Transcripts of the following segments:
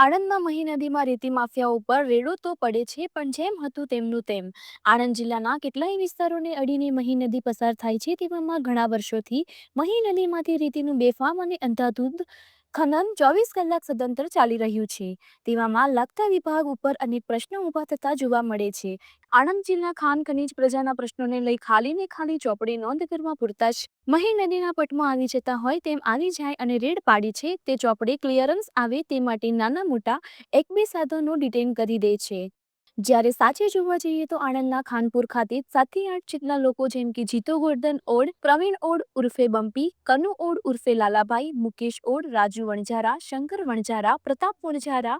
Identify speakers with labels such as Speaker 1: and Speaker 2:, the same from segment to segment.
Speaker 1: આણંદમાં મહી નદીમાં રેતી માફિયાઓ ઉપર રેડો તો પડે છે, પણ જેમ હતું તેમનું તેમ. આણંદ જિલ્લાના કેટલાય વિસ્તારોને અડીને મહી નદી પસાર થાય છે તેવામાં ઘણા વર્ષોથી મહી નદીમાંથી રેતીનું બેફામ અને અંધાધૂંધ ખનન ચોવીસ કલાક સદંતર ચાલી રહ્યું છે. તેવામાં લાગતા વિભાગ ઉપર અનેક પ્રશ્નો ઊભા થતા જોવા મળે છે. આણંદ જિલ્લા ખાન ખનીજ પ્રજાના પ્રશ્નોને લઈ ખાલી ને ખાલી ચોપડી નોંધ કરવા પૂરતા જ મહી નદીના પટમાં આવી જતા હોય તેમ આવી જાય અને રેડ પાડી છે. તે ચોપડી ક્લિયરન્સ આવે તે માટે નાના મોટા એક બે સાધનો ડિટેન કરી દે છે. જ્યારે સાચે જોવા જઈએ તો આણંદના ખાનપુર ખાતે સાતથી આઠ જેટલા લોકો જેમ કે જીતો ગોર્ધન ઓડ, પ્રવીણ ઓડ, ઉર્ફે બમ્પી કનુ ઓડ, ઉર્ફે લાલાભાઈ, મુકેશ ઓડ, રાજુ વણઝારા, શંકર વણઝારા, પ્રતાપ વણઝારા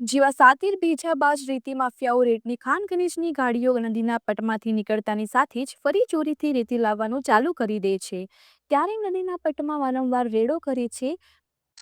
Speaker 1: જેવા સાતીર ભેજાબાજ રેતી માફિયાઓ રેતની ખાન ખનીજની ગાડીઓ નદીના પટમાંથી નીકળતાની સાથે જ ફરી ચોરીથી રેતી લાવવાનું ચાલુ કરી દે છે. ત્યારે નદીના પટમાં વારંવાર રેડો કરે છે?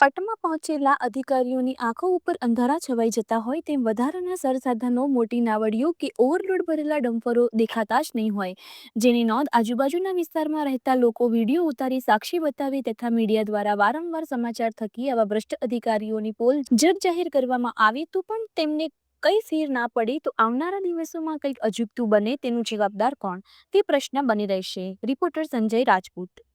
Speaker 1: પટમાં પહોંચેલા અધિકારીઓની આંખો ઉપર અંધારા છવાઈ જતા હોય તેમ વધારાના સરસાધનો, મોટી નાવડીઓ કે ઓવરલોડ ભરેલા ડમ્પરો દેખાતા જ નહીં હોય. જેની નોંધ આજુબાજુના વિસ્તારમાં રહેતા લોકો વીડિયો ઉતારી સાક્ષી બતાવે તથા મીડિયા દ્વારા વારંવાર સમાચાર થકી આવા ભ્રષ્ટ અધિકારીઓની પોલ જગ જાહેર કરવામાં આવે તો પણ તેમને કઈ સીર ના પડે તો આવનારા દિવસોમાં કંઈક અજુગતું બને તેનું જવાબદાર કોણ? તે પ્રશ્ન બની રહેશે. રિપોર્ટર સંજય રાજપૂત.